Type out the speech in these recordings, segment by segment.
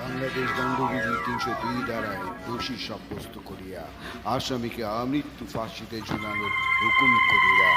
বাংলাদেশ দণ্ডবিধি তিনশো দুই দ্বারায় দোষী সাব্যস্ত করিয়া আসামিকে আমৃত্যু ফাঁসিতে ঝুলানোর হুকুম করিয়া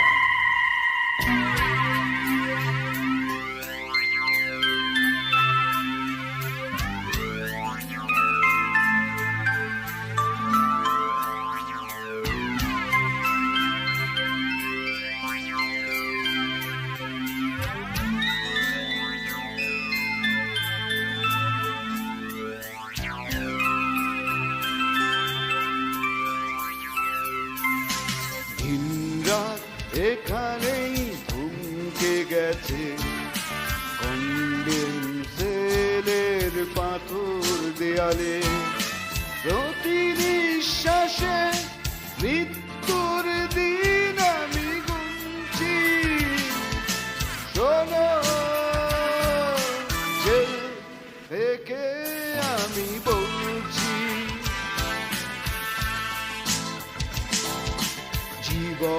এখানেই ঘুমকে গেছে। কন্ডেন্সেলের পাথর দেয়ালে।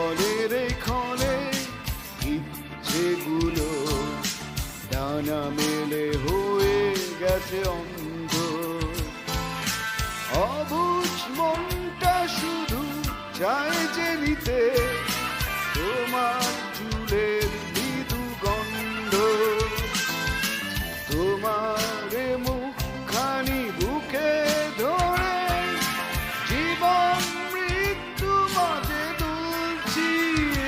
জীবনের ক্ষণে ইচ্ছেগুলো ডানা মেলে হয়ে গেছে অন্ধ। অবুঝ মনটা শুধু চায় যে নিতে। Hoje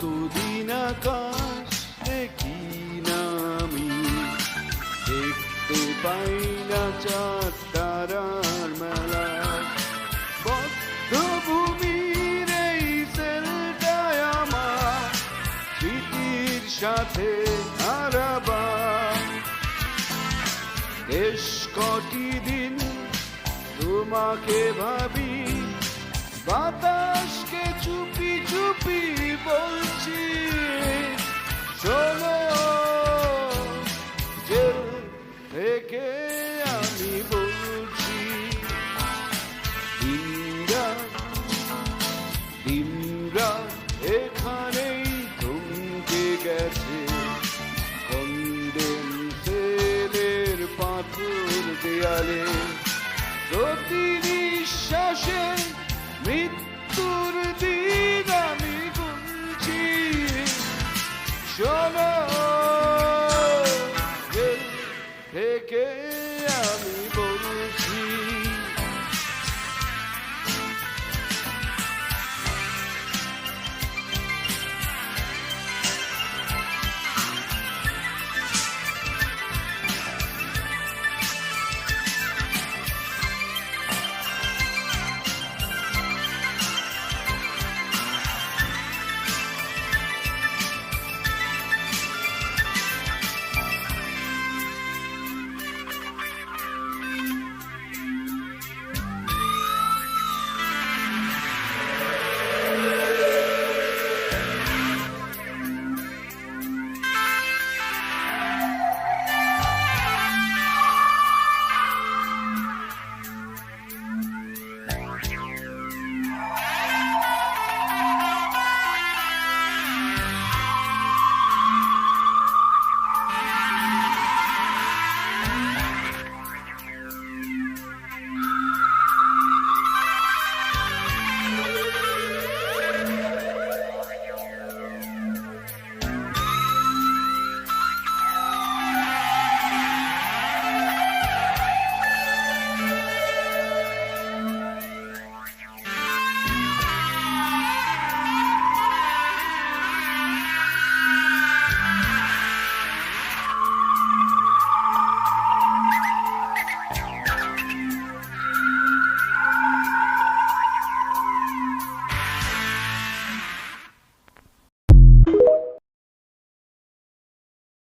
কতদিন আকাশ দেখি না আমি দেখতে পাই না চাঁদ তারার মেলা। বদ্ধভূমির সাথে হারাবার বেশ কটি দিন তোমাকে ভাবি, বাতাসকে চুপি চুপি